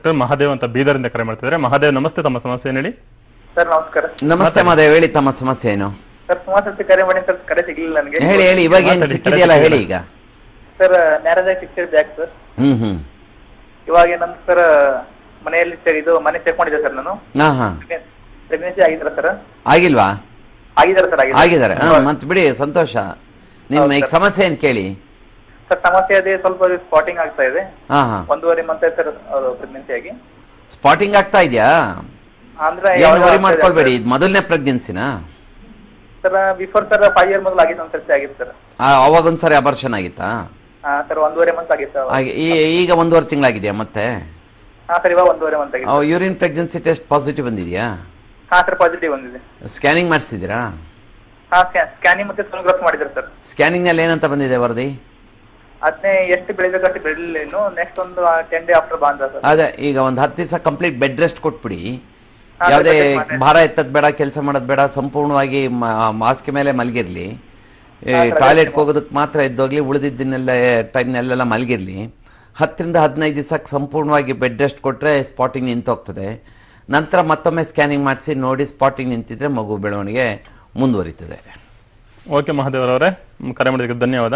Doctor Mahadev ಅಂತ ಬೀದರಿಂದ ಕರೆ ಮಾಡ್ತಿದ್ದಾರೆ. ಮಹಾದೇವ್ ನಮಸ್ತೆ. ತಮ್ಮ ಸಮಸ್ಯೆ ಏನ್ ಹೇಳಿ? ಸರ್ ನಮಸ್ಕಾರ. ನಮಸ್ತೆ ಮಹಾದೇವ್ ಹೇಳಿ ತಮ್ಮ ಸಮಸ್ಯೆ ಏನು? ಸರ್ ಸುಮಾರು ಸರ್ತಿ ಕರೆ ಮಾಡಿ ಸರ್ ಕರೆ ಸಿಗ್ಲಿಲ್ಲ ನನಗೆ. ಹೇಳಿ ಹೇಳಿ ಇವಾಗ ಏನ್ ಮಾತಾಡಿ, ಸಿಕ್ಕಿದೆಯಲ್ಲ ಹೇಳಿ ಈಗ. ಸರ್ ಮ್ಯಾರೇಜ್ ಆಗಿ six back sir. Hmm hmm. ಇವಾಗ ಏನಂತ ಸರ್ ಮನೆಯಲ್ಲಿ ಸರ್ ಇದು ಮನೆ ಚೆಕ್ ಮಾಡಿದ್ದೆ ಸರ್ ನಾನು. ಹಾ ಹಾ. ಪ್ರೆಗ್ನೆನ್ಸಿ ಆಗಿದ್ರ ಸರ್? ಆಗಿಲ್ವಾ? ಆಗಿದ್ದಾರೆ ಸರ್ ಆಗಿದ್ದಾರೆ. ಹಾ ಮತ್ ಬಿಡಿ ಸಂತೋಷ. ನಿಮ್ಮ ಈಗ ಸಮಸ್ಯೆ ಏನ್ ಕೇಳಿ? ಸರ್ ಸಮಸ್ಯೆ ಅದೇ ಸ್ವಲ್ಪ ಸ್ಪಾಟಿಂಗ್ ಆಗ್ತಾ ಇದೆ. ಹಾ ಹಾ. ಒಂದೂವರೆ ಮಂತ್ ಸರ್ ಅವರು ಪ್ರೆಗ್ನೆನ್ಸಿ ಆಗಿ. ಸ್ಪಾಟಿಂಗ್ ಆಗ್ತಾ ಇದೆಯಾ? ಅಂದ್ರೆ ಏನು ವರಿ ಮಾಡ್ಕೊಳ್ಬೇಡಿ ಇದು ಮೊದಲನೇ ಪ್ರೆಗ್ನೆನ್ಸಿನಾ sir before sir five year ಮೊದಲು ಆಗಿತ್ತು ಒಂದ್ ಸರ್ತಿ ಆಗಿತ್ತು ಸರ್. ಅವಾಗ ಒಂದ್ಸರಿ ಅಬರ್ಷನ್ ಆಗಿತ್ತಾ? ಸರ್ ಒಂದೂವರೆ ಮಂತ್ ಆಗಿತ್ತು ಹಾಗೆ ಈ- ಈಗ ಒಂದೂವರೆ ತಿಂಗಳಾಗಿದೆಯಾ ಮತ್ತೆ? ಹಾ ಸರ್ ಇವಾಗ ಒಂದೂವರೆ ಮಂತ್ ಆಗಿತ್ತು. ಯೂರಿನ್ ಪ್ರೆಗ್ನೆನ್ಸಿ ಟೆಸ್ಟ್ ಪಾಸಿಟಿವ್ ಬಂದಿದ್ಯಾ? ಹಾ ಸರ್ ಪಾಸಿಟಿವ್ ಬಂದಿದೆ. ಸ್ಕ್ಯಾನಿಂಗ್ ಮಾಡಿಸಿದ್ದೀರಾ? ಹಾ ಸ್ಕ್ಯಾನಿಂಗ್ ಮತ್ತೆ ಸೋನೋಗ್ರಾಫ್ ಮಾಡಿದ್ರು ಸರ್. ಸ್ಕ್ಯಾನಿಂಗ್ನಲ್ಲಿ ಏನಂತ ಬಂದಿದೆ ವರದಿ? ಅದನ್ನೇ ಎಷ್ಟು ಬೆಳಿಬೇಕು ಅಷ್ಟು ಬೆಳಿಲಿಲ್ಲ ಇನ್ನು ನೆಕ್ಸ್ಟ್ ಒಂದು ಟೆನ್ ಡೇ ಆಫ್ಟರ್ ಬಂದ ಸರ್. ಅದೇ ಈಗ ಒಂದು ಹತ್ತು ದಿವಸ ಕಂಪ್ಲೀಟ್ ಬೆಡ್ ರೆಸ್ಟ್ ಕೊಟ್ಬಿಡಿ. ಯಾವುದೇ. ಭಾರ ಎತ್ತದ್ ಬೇಡ ಕೆಲಸ ಮಾಡೋದ್ ಬೇಡ ಸಂಪೂರ್ಣವಾಗಿ ಮಾಸ್ಕ್ ಮೇಲೆ ಮಲಗಿರ್ಲಿ. ಟಾಯ್ಲೆಟ್ಗೆ ಸರ್, ಟಾಯ್ಲೆಟ್ ಹೋಗೋದಕ್ ಹೋಗೋದಕ್ಕೆ ಮಾತ್ರ ಎದ್ದೋಗ್ಲಿ ಉಳಿದಿದ್ದನ್ನೆಲ್ಲ ನಲ್ಲೆಲ್ಲ ಮಲಗಿರ್ಲಿ. ಹತ್ತರಿಂದ ಹದಿನೈದು ದಿವಸಕ್ಕೆ ಸಂಪೂರ್ಣವಾಗಿ ಬೆಡ್ ರೆಸ್ಟ್ ಕೊಟ್ಟರೆ ಸ್ಪಾಟಿಂಗ್ ನಿಂತೋಗ್ತದೆ. ನಂತರ ಮತ್ತೊಮ್ಮೆ ಸ್ಕ್ಯಾನಿಂಗ್ ಮಾಡಿಸಿ ನೋಡಿ ಸ್ಪಾಟಿಂಗ್ ನಿಂತಿದ್ರೆ ಮಗು ಬೆಳವಣಿಗೆ ಮುಂದುವರಿತದೆ. ಓಕೆ ಮಹಾದೇವ್ರವರೇ ಕರೆ ಮಾಡಿದ್ದಕ್ಕೆ ಧನ್ಯವಾದ.